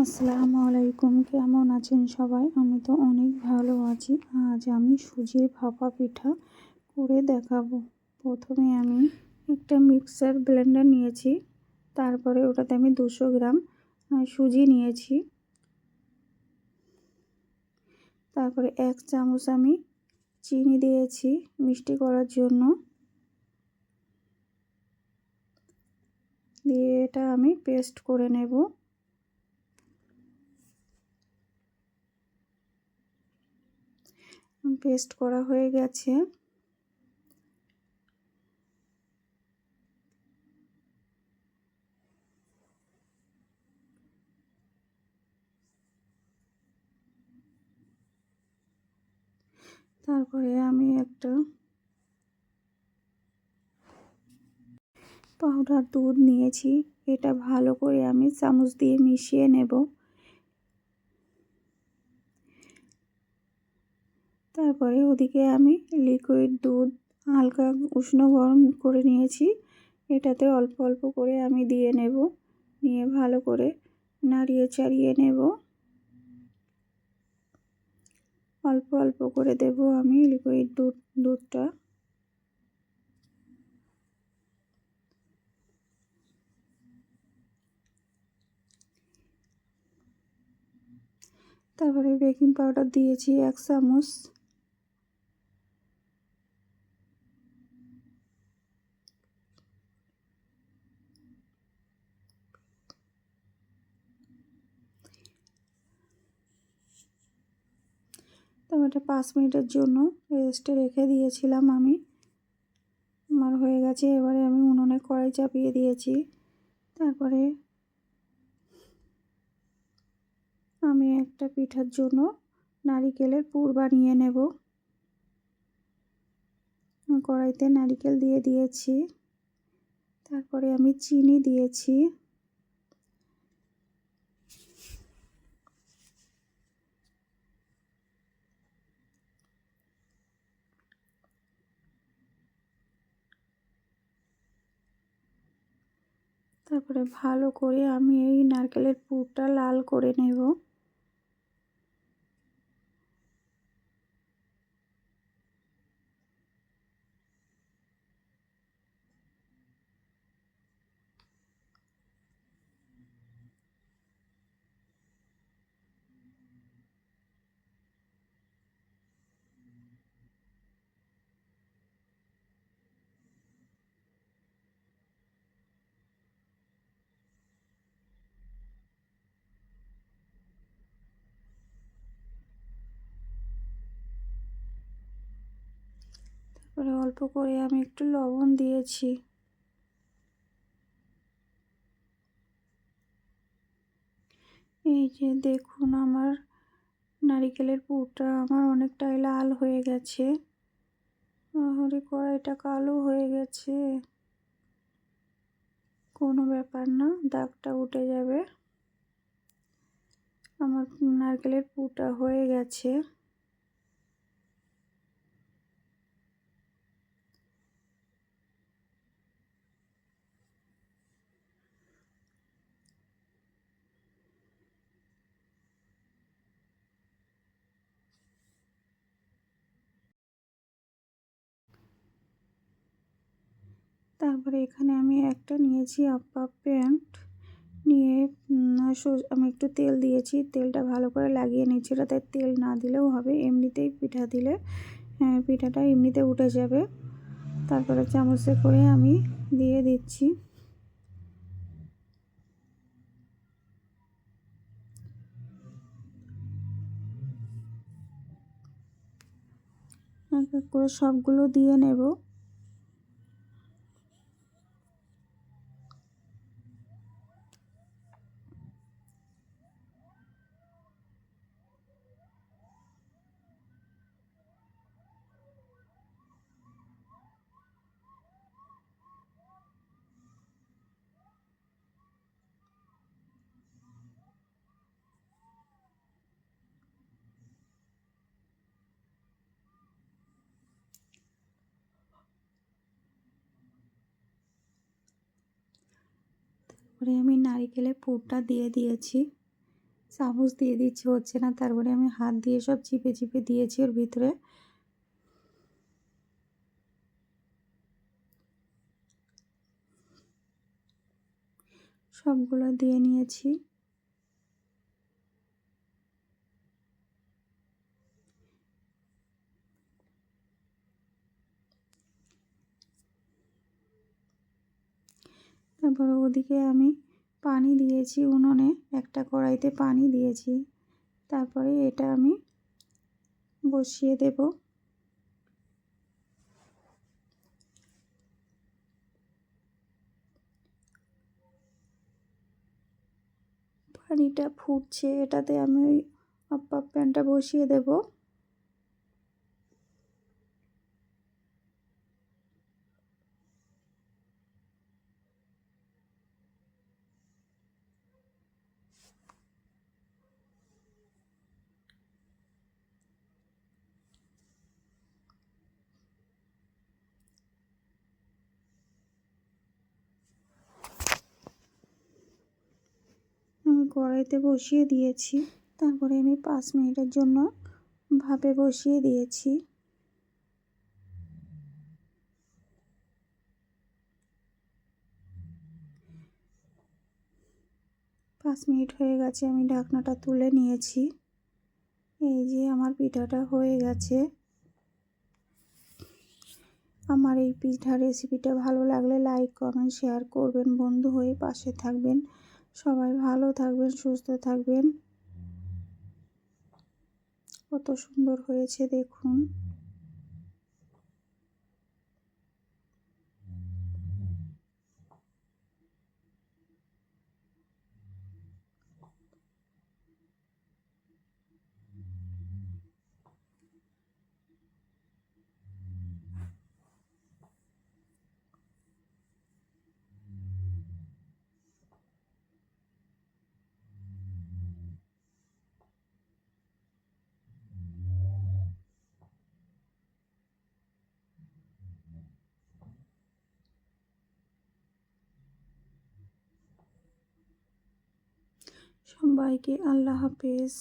আসসালামু আলাইকুম, কেমন আছেন সবাই? আমি তো অনেক ভালো আছি। আজ আমি সুজির ভাপা পিঠা করে দেখাবো। প্রথমে আমি একটা মিক্সার ব্লেন্ডার নিয়েছি, তারপরে ওটাতে আমি দুশো গ্রাম সুজি নিয়েছি। তারপরে এক চামচ আমি চিনি দিয়েছি মিষ্টি করার জন্য। দিয়ে এটা আমি পেস্ট করে নেব। পেস্ট করা হয়ে গেছে। তারপরে আমি একটা পাউডার দুধ নিয়েছি। এটা ভালো করে আমি চামচ দিয়ে মিশিয়ে নেব। তারপরে ওদিকে আমি লিকুইড দুধ হালকা উষ্ণ গরম করে নিয়েছি। এটাতে অল্প অল্প করে আমি দিয়ে নেব। নিয়ে ভালো করে নাড়িয়ে চাড়িয়ে নেব। অল্প অল্প করে দেব আমি লিকুইড দুধ, দুধটা। তারপরে বেকিং পাউডার দিয়েছি এক চামচ। টমেটো পাঁচ মিনিটের জন্য রেস্টে রেখে দিয়েছিলাম আমি। আমার হয়ে গেছে, এবারে আমি উনুনে কড়াই চাপিয়ে দিয়েছি। তারপরে আমি একটা পিঠার জন্য নারিকেলের পুর বানিয়ে নেব। কড়াইতে নারিকেল দিয়ে দিয়েছি। তারপরে আমি চিনি দিয়েছি। তারপরে ভালো করে আমি এই নারকেলের পুরটা লাল করে নেব। তারপরে অল্প করে আমি একটু লবণ দিয়েছি। এই যে দেখুন আমার নারিকেলের পুরটা আমার অনেকটাই লাল হয়ে গেছে। আহরে কড়াইটা কালো হয়ে গেছে। কোনো ব্যাপার না, দাগটা উঠে যাবে। আমার নারকেলের পুরটা হয়ে গেছে। তারপরে এখানে আমি একটা নিয়েছি আপ্পা প্যান্ট। নিয়ে আমি একটু তেল দিয়েছি। তেলটা ভালো করে লাগিয়ে নিচ্ছি ওটাতে তেল না দিলেও হবে এমনিতেই পিঠা দিলে হ্যাঁ, পিঠাটা এমনিতে উঠে যাবে। তারপরে চামচে করে আমি দিয়ে দিচ্ছি। এক এক করে সবগুলো দিয়ে নেব। তারপরে আমি নারিকেলের পুরটা দিয়ে দিয়েছি। চামচ দিয়ে দিচ্ছি, হচ্ছে না। তারপরে আমি হাত দিয়ে সব চিপে চিপে দিয়েছি ওর ভিতরে। সবগুলো দিয়ে নিয়েছি। তারপর ওদিকে আমি পানি দিয়েছি উনুনে, একটা কড়াইতে পানি দিয়েছি। তারপরে এটা আমি বসিয়ে দেব। পানিটা ফুটছে, এটাতে আমি ওই আপ্পাপ প্যানটা বসিয়ে দেবো আমি কড়াইতে বসিয়ে দিয়েছি। তারপরে আমি পাঁচ মিনিটের জন্য ভাপে বসিয়ে দিয়েছি। পাঁচ মিনিট হয়ে গেছে, আমি ঢাকনাটা তুলে নিয়েছি। এই যে আমার পিঠাটা হয়ে গেছে। আমার এই পিঠা রেসিপিটা ভালো লাগলে লাইক কমেন্ট শেয়ার করবেন। বন্ধু হয়ে পাশে থাকবেন। সবাই ভালো থাকবেন সুস্থ থাকবেন। কত সুন্দর হয়েছে দেখুন। अच्छा बाय के अल्लाह हाफिज़